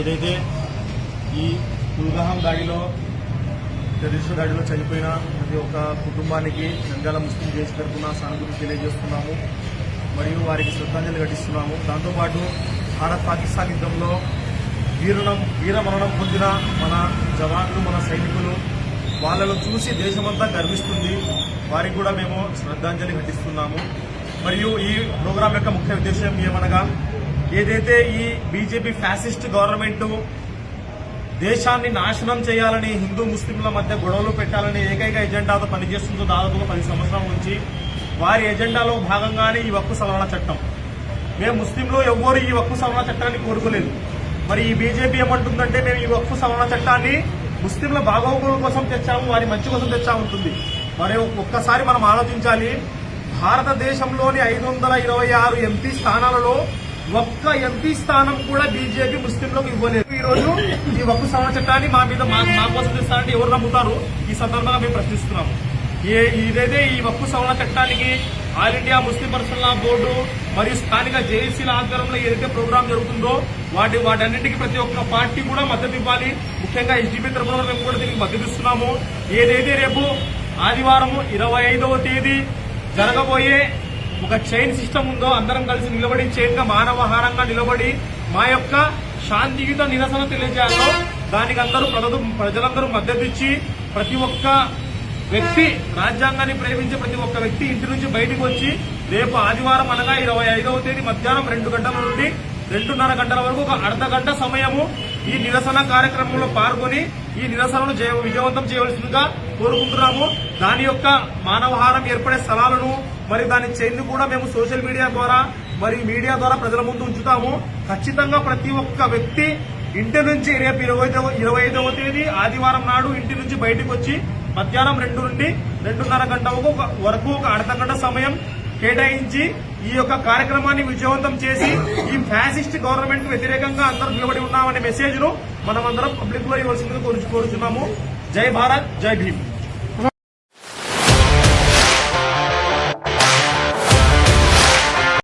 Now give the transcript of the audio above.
ఏదైతే ఈ కుల్గాహం దాడిలో టెర్రరిస్టు దాడిలో చనిపోయిన ప్రతి ఒక్క కుటుంబానికి నంద్యాల ముస్లిం చేసి తరఫున సానుభూతి తెలియజేస్తున్నాము మరియు వారికి శ్రద్ధాంజలి ఘటిస్తున్నాము. దాంతోపాటు భారత్ పాకిస్తాన్ యుద్ధంలో వీరుణం వీరమరణం పొందిన మన జవాన్లు మన సైనికులు వాళ్ళను చూసి దేశమంతా గర్విస్తుంది. వారికి కూడా మేము శ్రద్ధాంజలి ఘటిస్తున్నాము. మరియు ఈ ప్రోగ్రాం యొక్క ముఖ్య ఉద్దేశం ఏమనగా ఏదైతే ఈ బీజేపీ ఫ్యాసిస్ట్ గవర్నమెంట్ దేశాన్ని నాశనం చేయాలని హిందూ ముస్లింల మధ్య గొడవలు పెట్టాలని ఏకైక ఎజెండాతో పనిచేస్తుందో దాదాపుగా పది సంవత్సరాల నుంచి వారి ఎజెండాలో భాగంగానే ఈ వక్కు సవరణ చట్టం. మేము ముస్లింలు ఎవ్వరు ఈ వక్కు సవరణ చట్టాన్ని కోరుకోలేదు. మరి ఈ బీజేపీ ఏమంటుందంటే మేము ఈ వక్కు సవరణ చట్టాన్ని ముస్లింల బాగోగుల కోసం తెచ్చాము వారి మంచి కోసం తెచ్చా ఉంటుంది మరి ఒక్కసారి మనం ఆలోచించాలి భారతదేశంలోని ఐదు వందల ఇరవై ఆరు ఎంపీ స్థానాలలో ఒక్క ఎంపీ స్థానం కూడా బీజేపీ ముస్లింలకు ఇవ్వలేదు. ఈ రోజు ఈ ఒక్క సవరణ చట్టాన్ని మా మీద మా మా కోసం తెస్తారంటే ఎవరు నమ్ముతారు? ఈ సందర్భంగా మేము ప్రశ్నిస్తున్నాము. ఏ ఇదైతే ఈ ఒక్క సవరణ చట్టానికి All India Muslim Personal Law Board మరియు స్థానిక జేఏసీల ఆధ్వర్యంలో ఏదైతే ప్రోగ్రాం జరుగుతుందో వాటి వాటన్నింటికి ప్రతి ఒక్క పార్టీ కూడా మద్దతు ఇవ్వాలి. ముఖ్యంగా ఎస్డీపీ తరఫున మేము కూడా దీనికి మద్దతు ఇస్తున్నాము. ఏదైతే రేపు ఆదివారం ఇరవై ఐదవ తేదీ జరగబోయే ఒక చైన్ సిస్టమ్ ఉందో అందరం కలిసి నిలబడి చైన్గా మానవహారంగా నిలబడి మా యొక్క శాంతియుత నిరసన తెలియజేయాలో దానికి అందరూ ప్రజలు ప్రజలందరూ మద్దతు ఇచ్చి ప్రతి ఒక్క వ్యక్తి రాజ్యాంగాన్ని ప్రేమించే ప్రతి ఒక్క వ్యక్తి ఇంటి నుంచి బయటకు వచ్చి రేపు ఆదివారం అనగా ఇరవై ఐదవ తేదీ మధ్యాహ్నం రెండు గంటల నుండి రెండున్నర గంటల వరకు ఒక అర్ధ గంట సమయము ఈ నిరసన కార్యక్రమంలో పాల్గొని ఈ నిరసనను విజయవంతం చేయవలసిందిగా కోరుకుంటున్నాము. దాని యొక్క మానవహారం ఏర్పడే స్థలాలను మరి దాని చైన్ కూడా మేము సోషల్ మీడియా ద్వారా మరి మీడియా ద్వారా ప్రజల ముందు ఉంచుతాము. ఖచ్చితంగా ప్రతి ఒక్క వ్యక్తి ఇంటి నుంచి రేపు ఇరవై ఇరవై ఐదవ తేదీ ఆదివారం నాడు ఇంటి నుంచి బయటకు వచ్చి మధ్యాహ్నం రెండు నుండి రెండున్నర గంట ఒక- వరకు ఒక అర్ధ గంట సమయం కేటాయించి ఈ యొక్క కార్యక్రమాన్ని విజయవంతం చేసి ఈ ఫ్యాసిస్ట్ గవర్నమెంట్ వ్యతిరేకంగా అందరూ నిలబడి ఉన్నామనే మెసేజ్ను మనమందరం పబ్లిక్లో ఇవ్వాల్సిందిగా కోరుచున్నాము. జై భారత్ జై భీమ్.